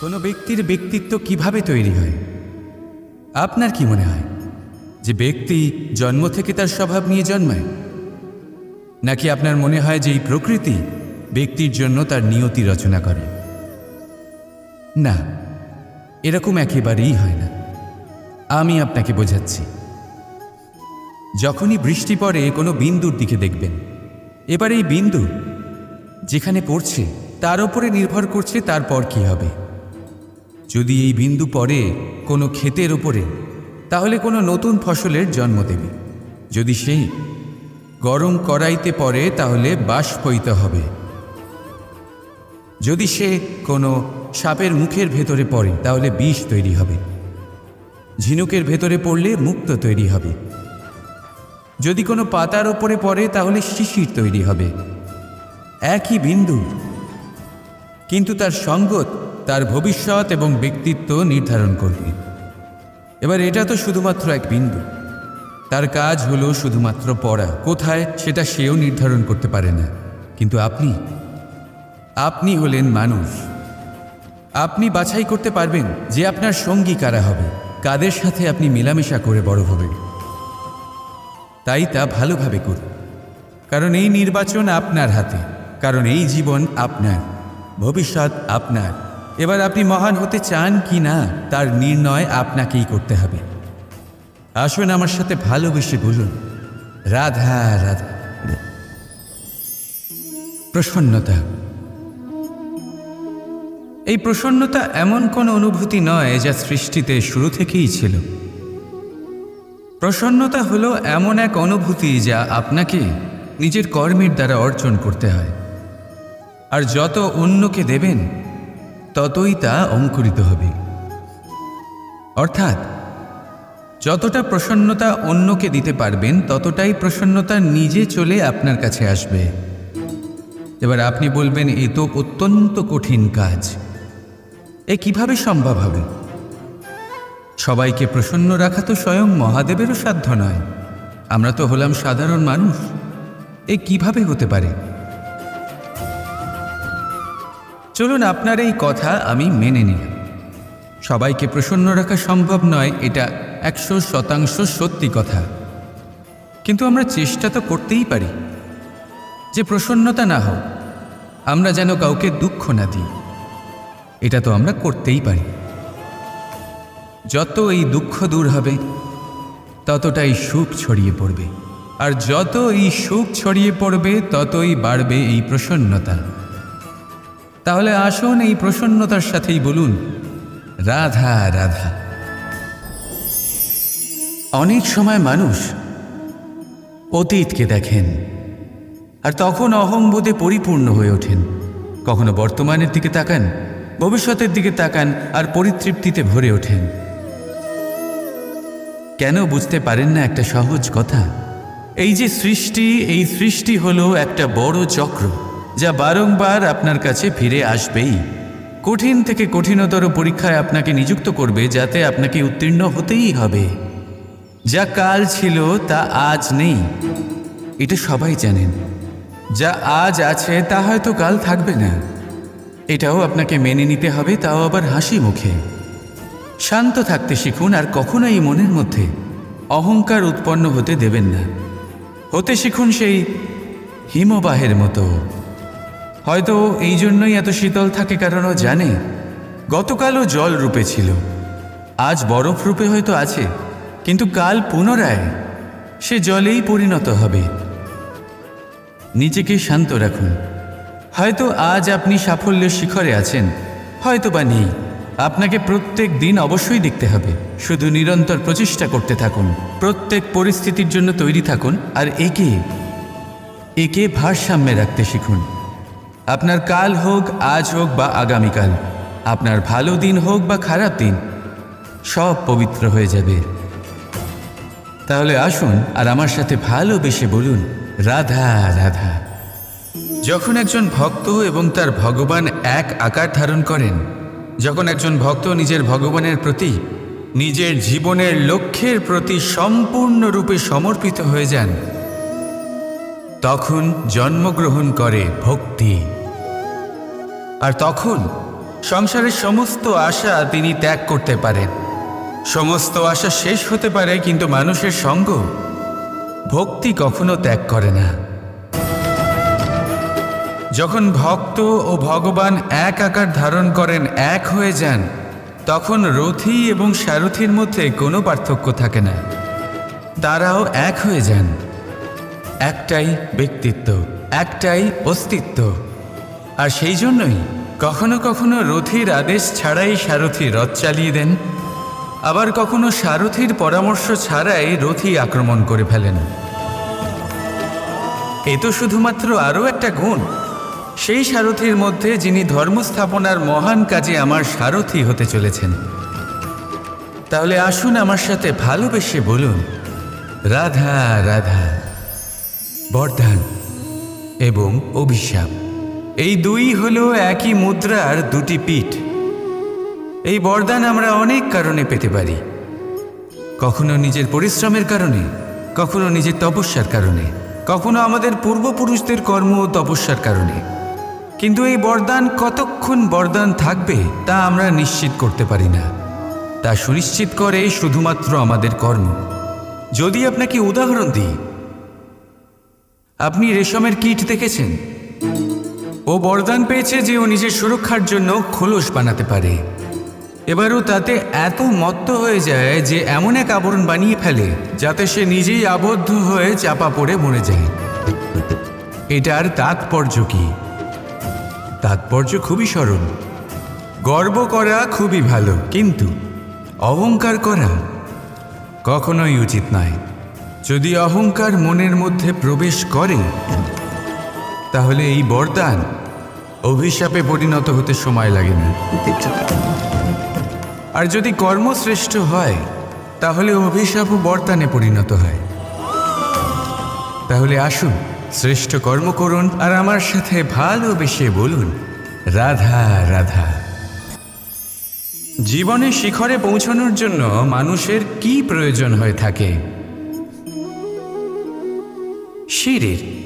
কোনো ব্যক্তির ব্যক্তিত্ব কীভাবে তৈরি হয়? আপনার কি মনে হয় যে ব্যক্তি জন্ম থেকে তার স্বভাব নিয়ে জন্মায়? নাকি আপনার মনে হয় যে এই প্রকৃতি ব্যক্তির জন্য তার নিয়তি রচনা করে? না, এরকম একেবারেই হয় না। আমি আপনাকে বোঝাচ্ছি। যখনই বৃষ্টি পড়ে, কোনো বিন্দুর দিকে দেখবেন। এবার এই বিন্দু যেখানে পড়ছে, তার উপরে নির্ভর করছে তারপর কি হবে। যদি এই বিন্দু পড়ে কোনো ক্ষেতের ওপরে তাহলে কোনো নতুন ফসলের জন্ম দেবে। যদি সেই গরম কড়াইতে পড়ে, তাহলে বাষ্পইত হবে। যদি সে কোনো সাপের মুখের ভেতরে পড়ে, তাহলে বিষ তৈরি হবে। ঝিনুকের ভেতরে পড়লে মুক্ত তৈরি হবে। যদি কোনো পাতার ওপরে পড়ে, তাহলে শিশির তৈরি হবে। একই বিন্দু, কিন্তু তার সঙ্গত তার ভবিষ্যৎ এবং ব্যক্তিত্ব নির্ধারণ করবে। এবার এটা তো শুধুমাত্র এক বিন্দু। তার কাজ হলো শুধুমাত্র পড়া। কোথায়? সেটা সেও নির্ধারণ করতে পারে না। কিন্তু আপনি? আপনি হলেন মানুষ। আপনি বাছাই করতে পারবেন যে আপনার সঙ্গী কারা হবে। কাদের সাথে আপনি মেলামেশা করে বড় হবেন। তাই তা ভালোভাবে করুন। কারণ এই নির্বাচন আপনার হাতে। কারণ এই জীবন আপনার। ভবিষ্যৎ আপনার। এবার আপনি মহান হতে চান কি না, তার নির্ণয় আপনাকেই করতে হবে। আসুন আমার সাথে ভালোবেসে বলুন, রাধা রাধা। প্রসন্নতা। এই প্রসন্নতা এমন কোন অনুভূতি নয় যা সৃষ্টিতে শুরু থেকেই ছিল। প্রসন্নতা হলো এমন এক অনুভূতি যা আপনাকে নিজের কর্মের দ্বারা অর্জন করতে হয়। আর যত অন্যকে দেবেন ততই তা অঙ্কুরিত হবে। অর্থাৎ, যতটা প্রসন্নতা অন্যকে দিতে পারবেন, ততটাই প্রসন্নতা নিজে চলে আপনার কাছে আসবে। এবার আপনি বলবেন, এ তো অত্যন্ত কঠিন কাজ। এ কীভাবে সম্ভব হবে? সবাইকে প্রসন্ন রাখা তো স্বয়ং মহাদেবেরও সাধ্য নয়। আমরা তো হলাম সাধারণ মানুষ। এ কীভাবে হতে পারে? চলুন আপনার এই কথা আমি মেনে নিলাম সবাইকে প্রসন্ন রাখা সম্ভব নয়, এটা একশো শতাংশ সত্যি কথা। কিন্তু আমরা চেষ্টা তো করতেই পারি। যে প্রসন্নতা না হোক, আমরা যেন কাউকে দুঃখ না দিই। এটা তো আমরা করতেই পারি। যত এই দুঃখ দূর হবে, ততটাই সুখ ছড়িয়ে পড়বে। আর যত এই সুখ ছড়িয়ে পড়বে, ততই বাড়বে এই প্রসন্নতা। তাহলে আসুন এই প্রসন্নতার সাথেই বলুন, রাধা রাধা। অনেক সময় মানুষ অতীতকে দেখেন আর তখন অহংবোধে পরিপূর্ণ হয়ে ওঠেন। কখনো বর্তমানের দিকে তাকান, ভবিষ্যতের দিকে তাকান আর পরিতৃপ্তিতে ভরে ওঠেন। কেন বুঝতে পারেন না একটা সহজ কথা? এই যে সৃষ্টি, এই সৃষ্টি হলো একটা বড় চক্র। যা বারংবার আপনার কাছে ফিরে আসবেই। কঠিন থেকে কঠিনতর পরীক্ষায় আপনাকে নিযুক্ত করবে যাতে আপনাকে উত্তীর্ণ হতেই হবে। যা কাল ছিল, তা আজ নেই। এটা সবাই জানেন। যা আজ আছে, তা হয়তো কাল থাকবে না। এটাও আপনাকে মেনে নিতে হবে, তাও আবার হাসি মুখে। শান্ত থাকতে শিখুন, আর কখনোই মনের মধ্যে অহংকার উৎপন্ন হতে দেবেন না। হতে শিখুন সেই হিমবাহের মতো। হয়তো এই জন্যই এত শীতল থাকে কারণ ও জানে। গতকালও জল রূপে ছিল। আজ বরফ রূপে হয়তো আছে, কিন্তু কাল পুনরায় সে জলেই পরিণত হবে। নিজেকে শান্ত রাখুন। হয়তো আজ আপনি সাফল্যের শিখরে আছেন হয়তো বা নেই। আপনাকে প্রত্যেক দিন অবশ্যই দেখতে হবে। শুধু নিরন্তর প্রচেষ্টা করতে থাকুন। প্রত্যেক পরিস্থিতির জন্য তৈরি থাকুন আর একে একে ভারসাম্যে রাখতে শিখুন। আপনার কাল হোক, আজ হোক বা আগামীকাল, আপনার ভালো দিন হোক বা খারাপ দিন, সব পবিত্র হয়ে যাবে। তাহলে আসুন আর আমার সাথে ভালোবেসে বলুন, রাধা রাধা। যখন একজন ভক্ত এবং তার ভগবান এক আকার ধারণ করেন, যখন একজন ভক্ত নিজের ভগবানের প্রতি, নিজের জীবনের লক্ষ্যের প্রতি সম্পূর্ণরূপে সমর্পিত হয়ে যান, তখন জন্মগ্রহণ করে ভক্তি। আর তখন সংসারের সমস্ত আশা তিনি ত্যাগ করতে পারেন। সমস্ত আশা শেষ হতে পারে, কিন্তু মানুষের সঙ্গ ভক্তি কখনো ত্যাগ করে না। যখন ভক্ত ও ভগবান এক আকার ধারণ করেন, এক হয়ে যান, তখন রথি এবং সারথীর মধ্যে কোনো পার্থক্য থাকে না। তারাও এক হয়ে যান। একটাই ব্যক্তিত্ব, একটাই অস্তিত্ব। আর সেই জন্যই কখনো কখনো রথীর আদেশ ছাড়াই সারথী রথ চালিয়ে দেন। আবার কখনো সারথীর পরামর্শ ছাড়াই রথি আক্রমণ করে ফেলেন। এ তো শুধুমাত্র আরও একটা গুণ। সেই সারথীর মধ্যে যিনি ধর্মস্থাপনার মহান কাজে আমার সারথী হতে চলেছেন। তাহলে আসুন আমার সাথে ভালোবেসে বলুন, রাধা রাধা, বরদান এবং অভিশাপ। এই দুই হলো একই মুদ্রার দুটি পিঠ। এই বরদান আমরা অনেক কারণে পেতে পারি। কখনো নিজের পরিশ্রমের কারণে, কখনো নিজের তপস্যার কারণে, কখনো আমাদের পূর্বপুরুষদের কর্ম ও তপস্যার কারণে। কিন্তু এই বরদান কতক্ষণ বরদান থাকবে তা আমরা নিশ্চিত করতে পারি না। তা সুনিশ্চিত করে শুধুমাত্র আমাদের কর্ম। যদি আপনাকে উদাহরণ দিই, আপনি রেশমের কীট দেখেছেন? ও বরদান পেয়েছে যে ও নিজের সুরক্ষার জন্য খোলস বানাতে পারে। এবারও তাতে এত মত্ত হয়ে যায় যে এমন এক আবরণ বানিয়ে ফেলে, যাতে সে নিজেই আবদ্ধ হয়ে চাপা পড়ে মরে যায়। এটার তাৎপর্য কি? তাৎপর্য খুবই সরল। গর্ব করা খুবই ভালো, কিন্তু অহংকার করা কখনোই উচিত নয়। যদি অহংকার মনের মধ্যে প্রবেশ করে, তাহলে এই বরদান অভিশাপে পরিণত হতে সময় লাগে না আর যদি কর্মশ্রেষ্ঠ হয়, তাহলে অভিশাপ বর্তানে পরিণত হয়। তাহলে আসুন, শ্রেষ্ঠ কর্ম করুন, আর আমার সাথে ভালোবেসে বলুন, রাধা রাধা। জীবনে শিখরে পৌঁছানোর জন্য মানুষের কি প্রয়োজন হয়ে থাকে? শিরের।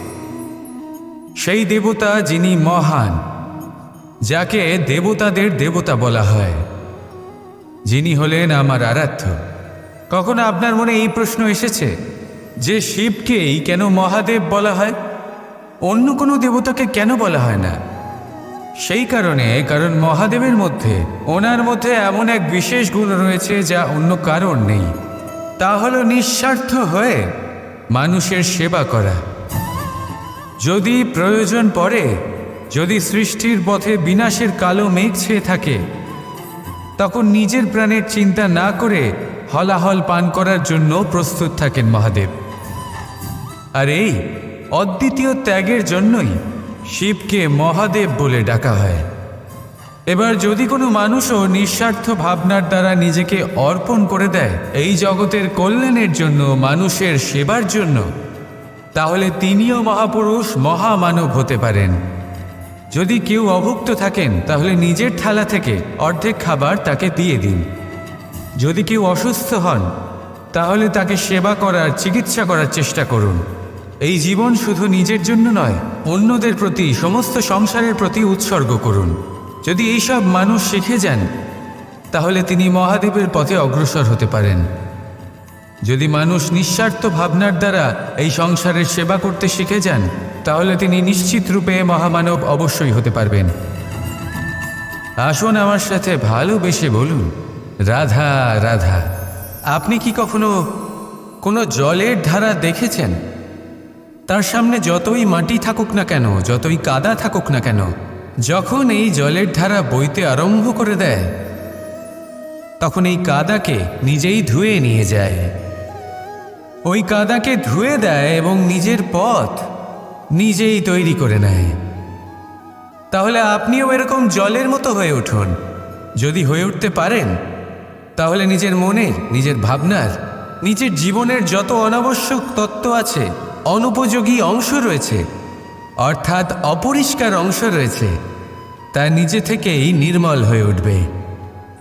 সেই দেবতা যিনি মহান, যাকে দেবতাদের দেবতা বলা হয়। যিনি হলেন আমার আরাধ্য। কখনো আপনার মনে এই প্রশ্ন এসেছে যে শিবকেই কেন মহাদেব বলা হয়? অন্য কোনো দেবতাকে কেন বলা হয় না? সেই কারণে, কারণ মহাদেবের মধ্যে, ওনার মধ্যে এমন এক বিশেষ গুণ রয়েছে যা অন্য কারণ নেই। তা হলো নিঃস্বার্থ হয়ে মানুষের সেবা করা। যদি প্রয়োজন পড়ে, যদি সৃষ্টির পথে বিনাশের কালো মেঘ ছেয়ে থাকে, তখন নিজের প্রাণের চিন্তা না করে হলাহল পান করার জন্য প্রস্তুত থাকেন মহাদেব। আর এই অদ্বিতীয় ত্যাগের জন্যই শিবকে মহাদেব বলে ডাকা হয়। এবার যদি কোনো মানুষও নিঃস্বার্থ ভাবনার দ্বারা নিজেকে অর্পণ করে দেয়, এই জগতের কল্যাণের জন্য, মানুষের সেবার জন্য তাহলে তিনিও মহাপুরুষ, মহামানব হতে পারেন। যদি কেউ অভুক্ত থাকেন, তাহলে নিজের থালা থেকে অর্ধেক খাবার তাকে দিয়ে দিন। যদি কেউ অসুস্থ হন, তাহলে তাকে সেবা করার, চিকিৎসা করার চেষ্টা করুন। এই জীবন শুধু নিজের জন্য নয়, অন্যদের প্রতি, সমস্ত সংসারের প্রতি উৎসর্গ করুন। যদি এইসব মানুষ শিখে যান, তাহলে তিনি মহাদেবের পথে অগ্রসর হতে পারেন। যদি মানুষ নিঃস্বার্থ ভাবনার দ্বারা এই সংসারের সেবা করতে শিখে যান, তাহলে তিনি নিশ্চিত রূপে মহামানব অবশ্যই হতে পারবেন। আসুন আমার সাথে ভালোবেসে বলুন, রাধা রাধা, আপনি কি কখনো কোনো জলের ধারা দেখেছেন? তার সামনে যতই মাটি থাকুক না কেন, যতই কাদা থাকুক না কেন, যখন এই জলের ধারা বইতে আরম্ভ করে দেয়, তখন এই কাদাকে নিজেই ধুয়ে নিয়ে যায়। ওই কাদাকে ধুয়ে দেয় এবং নিজের পথ নিজেই তৈরি করে নেয়। তাহলে আপনিও এরকম জলের মতো হয়ে উঠুন। যদি হয়ে উঠতে পারেন, তাহলে নিজের মনের, নিজের ভাবনার, নিজের জীবনের যত অনাবশ্যক তত্ত্ব আছে, অনুপযোগী অংশ রয়েছে, অর্থাৎ অপরিষ্কার অংশ রয়েছে, তা নিজে থেকেই নির্মল হয়ে উঠবে।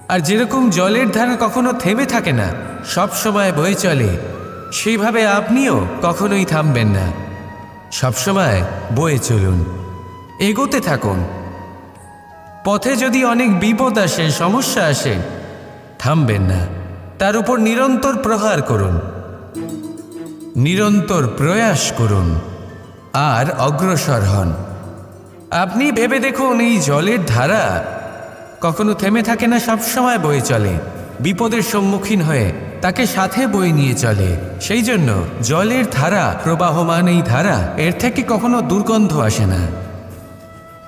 আর যেরকম জলের ধারা কখনো থেমে থাকে না সব সময় বয়ে চলে সেইভাবে আপনিও কখনোই থামবেন না। সবসময় বয়ে চলুন, এগোতে থাকুন। পথে যদি অনেক বিপদ আসে, সমস্যা আসে, থামবেন না। তার উপর নিরন্তর প্রহার করুন। নিরন্তর প্রয়াস করুন। আর অগ্রসর হন। আপনি ভেবে দেখুন, এই জলের ধারা কখনো থেমে থাকে না, সবসময় বয়ে চলে। বিপদের সম্মুখীন হয়ে তাকে সাথে বয়ে নিয়ে চলে। সেই জন্য জলের ধারা প্রবাহমান এই ধারা, এর থেকে কখনো দুর্গন্ধ আসে না।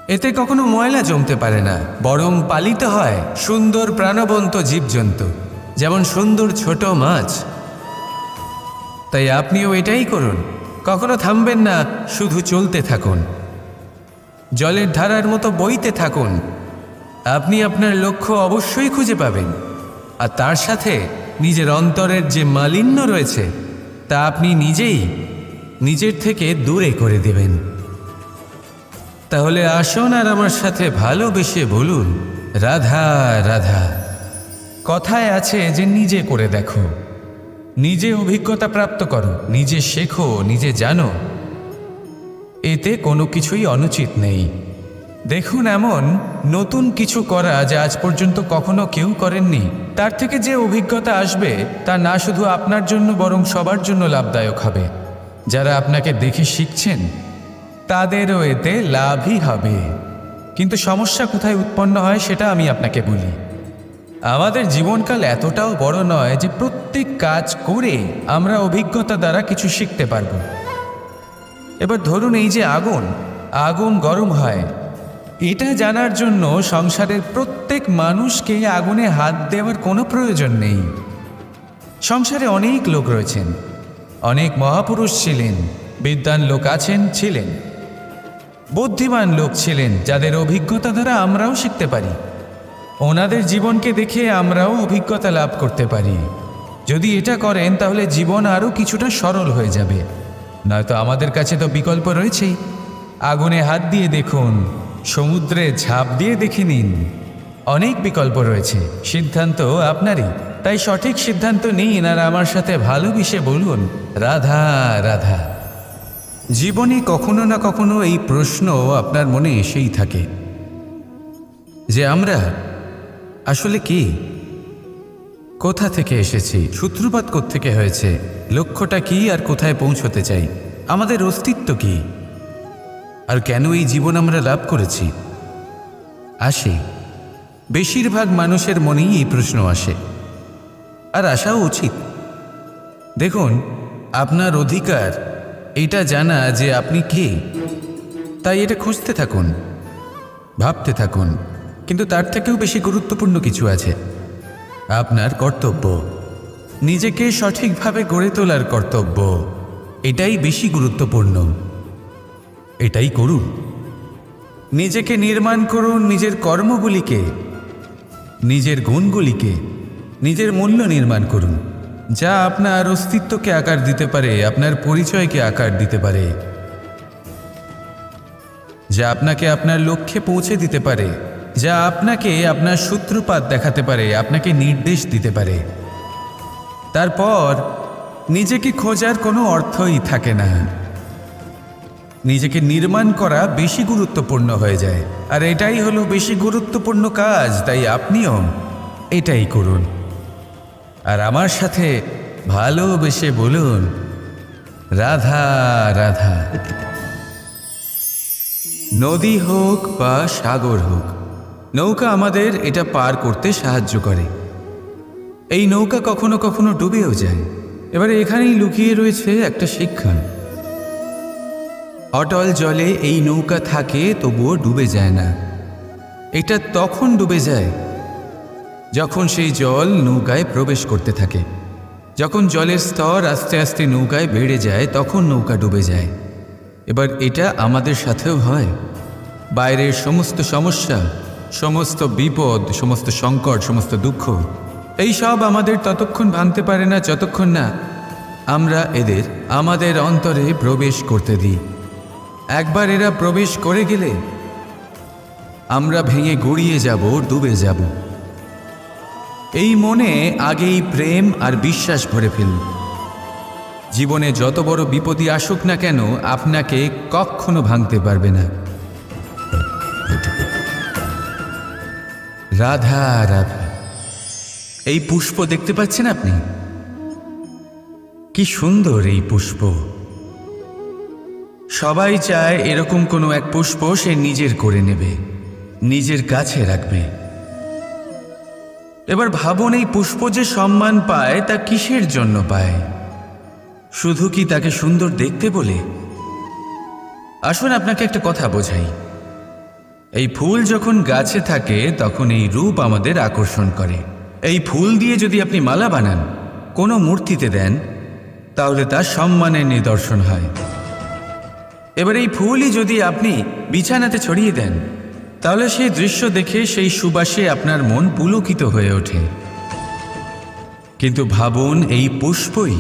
এতে কখনো ময়লা জমতে পারে না, বরং পালিত হয় সুন্দর প্রাণবন্ত জীবজন্তু, যেমন সুন্দর ছোট মাছ। তাই আপনিও এটাই করুন, কখনো থামবেন না, শুধু চলতে থাকুন। জলের ধারার মতো বইতে থাকুন। আপনি আপনার লক্ষ্য অবশ্যই খুঁজে পাবেন, আর তার সাথে নিজের অন্তরের যে মালিন্য রয়েছে, তা আপনি নিজেই নিজের থেকে দূরে করে দেবেন। তাহলে আসুন আর আমার সাথে ভালোবেসে বলুন, রাধা রাধা। কথায় আছে যে নিজে করে দেখো, নিজে অভিজ্ঞতা প্রাপ্ত করো, নিজে শেখো, নিজে জানো। এতে কোনো কিছুই অনুচিত নেই। দেখুন এমন নতুন কিছু করা যা আজ পর্যন্ত কখনো কেউ করেননি। তার থেকে যে অভিজ্ঞতা আসবে, তা না শুধু আপনার জন্য, বরং সবার জন্য লাভদায়ক হবে। যারা আপনাকে দেখে শিখছেন, তাদেরও এতে লাভই হবে। কিন্তু সমস্যা কোথায় উৎপন্ন হয়, সেটা আমি আপনাকে বলি। আমাদের জীবনকাল এতটাও বড় নয় যে প্রত্যেক কাজ করে আমরা অভিজ্ঞতা দ্বারা কিছু শিখতে পারব। এবার ধরুন এই যে আগুন আগুন গরম হয়। এটা জানার জন্য সংসারের প্রত্যেক মানুষকে আগুনে হাত দেওয়ার কোনো প্রয়োজন নেই। সংসারে অনেক লোক রয়েছেন, অনেক মহাপুরুষ ছিলেন, বিদ্বান লোক আছেন, ছিলেন। বুদ্ধিমান লোক ছিলেন, যাদের অভিজ্ঞতা দ্বারা আমরাও শিখতে পারি। ওনাদের জীবনকে দেখে আমরাও অভিজ্ঞতা লাভ করতে পারি। যদি এটা করেন, তাহলে জীবন আরও কিছুটা সরল হয়ে যাবে। নয়তো আমাদের কাছে তো বিকল্প রয়েছেই। আগুনে হাত দিয়ে দেখুন সমুদ্রে ঝাঁপ দিয়ে দেখে নিন। অনেক বিকল্প রয়েছে। সিদ্ধান্ত আপনারই। তাই সঠিক সিদ্ধান্ত নিন আর আমার সাথে ভালোবেসে বলুন। রাধা রাধা। জীবনে কখনো না কখনো এই প্রশ্ন আপনার মনে এসেই থাকে। যে আমরা আসলে কি? কোথা থেকে এসেছি? সূত্রপাত থেকে হয়েছে? লক্ষ্যটা কি আর কোথায় পৌঁছতে চাই? আমাদের অস্তিত্ব কি? আর কেন এই জীবন আমরা লাভ করেছি? আসে। বেশিরভাগ মানুষের মনেই এই প্রশ্ন আসে। আর আসাও উচিত। দেখুন, আপনার অধিকার, এটা জানা যে আপনি কে। তাই এটা খুঁজতে থাকুন, ভাবতে থাকুন। কিন্তু তার থেকেও বেশি গুরুত্বপূর্ণ কিছু আছে। আপনার কর্তব্য, নিজেকে সঠিকভাবে গড়ে তোলার কর্তব্য, এটাই বেশি গুরুত্বপূর্ণ। এটাই করুন। নিজেকে নির্মাণ করুন নিজের কর্মগুলিকে, নিজের গুণগুলিকে, নিজের মূল্য নির্মাণ করুন। যা আপনার অস্তিত্বকে আকার দিতে পারে, আপনার পরিচয়কে আকার দিতে পারে। যা আপনাকে আপনার লক্ষ্যে পৌঁছে দিতে পারে, যা আপনাকে আপনার সূত্রপাত দেখাতে পারে, আপনাকে নির্দেশ দিতে পারে। তারপর, নিজেকে খোঁজার কোনো অর্থই থাকে না। নিজেকে নির্মাণ করা বেশি গুরুত্বপূর্ণ হয়ে যায়। আর এটাই হলো বেশি গুরুত্বপূর্ণ কাজ, তাই আপনিও এটাই করুন। আর আমার সাথে ভালোবেসে বলুন, রাধা রাধা। নদী হোক বা সাগর হোক, নৌকা আমাদের এটা পার করতে সাহায্য করে। এই নৌকা কখনো কখনো ডুবেও যায়। এবারে এখানেই লুকিয়ে রয়েছে একটা শিক্ষা অটল জলে এই নৌকা থাকে, তবুও ডুবে যায় না। এটা তখন ডুবে যায়, যখন সেই জল নৌকায় প্রবেশ করতে থাকে। যখন জলের স্তর আস্তে আস্তে নৌকায় বেড়ে যায়, তখন নৌকা ডুবে যায়। এবার এটা আমাদের সাথেও হয়। বাইরের সমস্ত সমস্যা, সমস্ত বিপদ, সমস্ত সংকট, সমস্ত দুঃখ, এই সব আমাদের ততক্ষণ ভাঙতে পারে না, যতক্ষণ না আমরা এদের, আমাদের অন্তরে প্রবেশ করতে দিই। একবার এরা প্রবেশ করে গেলে আমরা ভেঙে গড়িয়ে যাব, ডুবে যাব। এই মনে আগেই প্রেম আর বিশ্বাস ভরে ফেলুন জীবনে যত বড় বিপদই আসুক না কেন, আপনাকে কখনো ভাঙতে পারবে না। রাধা রাধা, এই পুষ্প দেখতে পাচ্ছেন আপনি? কি সুন্দর এই পুষ্প। সবাই চায় এরকম কোনো এক পুষ্প সে নিজের করে নেবে, নিজের কাছে রাখবে। এবার ভাবুন এই পুষ্প যে সম্মান পায় তা কিসের জন্য পায়? শুধু কি তাকে সুন্দর দেখতে বলে? আসুন আপনাকে একটা কথা বোঝাই। এই ফুল যখন গাছে থাকে, তখন এই রূপ আমাদের আকর্ষণ করে। এই ফুল দিয়ে যদি আপনি মালা বানান, কোনো মূর্তিতে দেন, তাহলে তা সম্মানের নিদর্শন হয়। এবার এই ফুলই যদি আপনি বিছানাতে ছড়িয়ে দেন, তাহলে সেই দৃশ্য দেখে সেই সুবাসে আপনার মন পুলকিত হয়ে ওঠে। কিন্তু ভাবুন, এই পুষ্পই।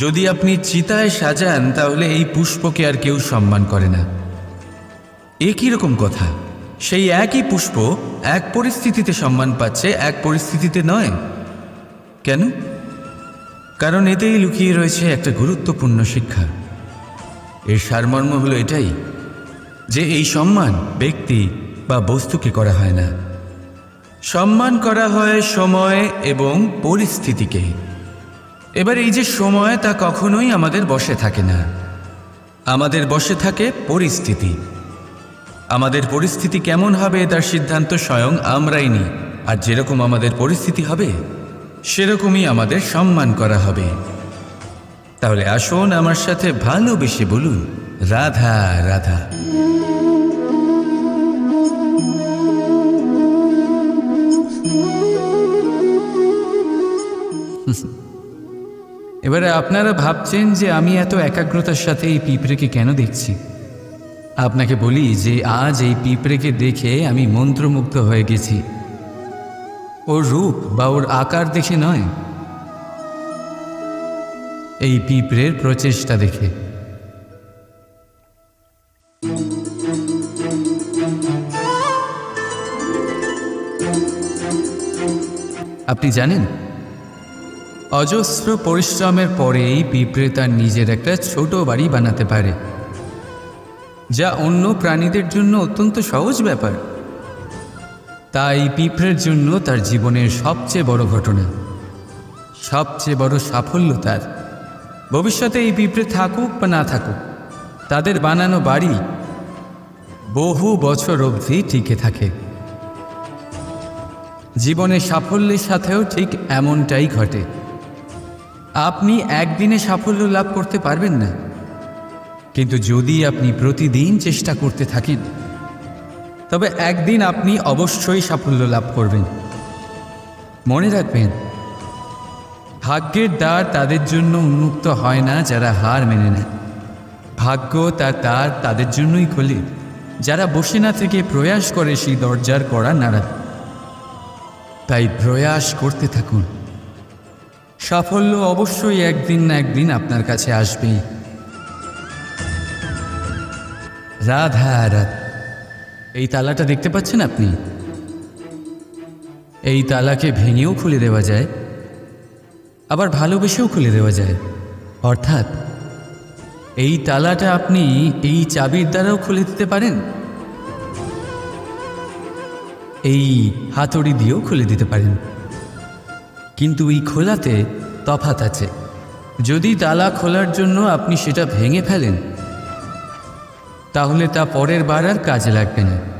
যদি আপনি চিতায় সাজান, তাহলে এই পুষ্পকে আর কেউ সম্মান করে না। একই রকম কথা? সেই একই পুষ্প এক পরিস্থিতিতে সম্মান পাচ্ছে, এক পরিস্থিতিতে নয়। কেন? কারণ এতেই লুকিয়ে রয়েছে একটা গুরুত্বপূর্ণ শিক্ষা। এর সারমর্ম হলো এটাই, যে এই সম্মান ব্যক্তি বা বস্তুকে করা হয় না। সম্মান করা হয় সময় এবং পরিস্থিতিকে। এবার এই যে সময়, তা কখনোই আমাদের বসে থাকে না। আমাদের বসে থাকে পরিস্থিতি। আমাদের পরিস্থিতি কেমন হবে, তার সিদ্ধান্ত স্বয়ং আমরাই নিই। আর যেরকম আমাদের পরিস্থিতি হবে সেরকমই আমাদের সম্মান করা হবে। তাহলে আসুন আমার সাথে ভালোবেসে বলুন, রাধা রাধা। এবারে আপনারা ভাবছেন যে আমি এত একাগ্রতার সাথে এই পিঁপড়েকে কেন দেখছি? আপনাকে বলি যে আজ এই পিঁপড়েকে দেখে আমি মন্ত্রমুগ্ধ হয়ে গেছি। ওর রূপ বা ওর আকার দেখে নয়। এই পিঁপড়ের প্রচেষ্টা দেখে। আপনি জানেন, অজস্র পরিশ্রমের পরেই পিঁপড়ে তার নিজের একটা ছোট বাড়ি বানাতে পারে, যা অন্য প্রাণীদের জন্য অত্যন্ত সহজ ব্যাপার। তাই পিঁপড়ের জন্য তার জীবনের সবচেয়ে বড় ঘটনা, সবচেয়ে বড় সাফল্য তার। ভবিষ্যতে এই পিঁপড়ে থাকুক বা না থাকুক, তাদের বানানো বাড়ি বহু বছর অবধি টিকে থাকে। জীবনের সাফল্যের সাথেও ঠিক এমনটাই ঘটে। আপনি একদিনে সাফল্য লাভ করতে পারবেন না, কিন্তু যদি আপনি প্রতিদিন চেষ্টা করতে থাকেন তবে একদিন আপনি অবশ্যই সাফল্য লাভ করবেন। মনে রাখবেন, ভাগ্যের দ্বার তাদের জন্য উন্মুক্ত হয় না যারা হার মেনে নেয়। ভাগ্য তার দ্বার তাদের জন্যই খোলে। যারা বসে না থেকে প্রয়াস করে সেই দরজার করা নাড়া। তাই প্রয়াস করতে থাকুন। সাফল্য অবশ্যই একদিন না একদিন আপনার কাছে আসবেই। রাধা রাধা। এই তালাটা দেখতে পাচ্ছেন আপনি? এই তালাকে ভেঙেও খুলে দেওয়া যায়, আবার ভালোবেসেও খুলে দেওয়া যায়। অর্থাৎ, এই তালাটা আপনি এই চাবির দ্বারাও খুলে দিতে পারেন, এই হাতুড়ি দিয়েও খুলে দিতে পারেন। কিন্তু এই খোলাতে তফাত আছে। যদি তালা খোলার জন্য আপনি সেটা ভেঙে ফেলেন তাহলে তা পরের বার আর কাজে লাগবে না।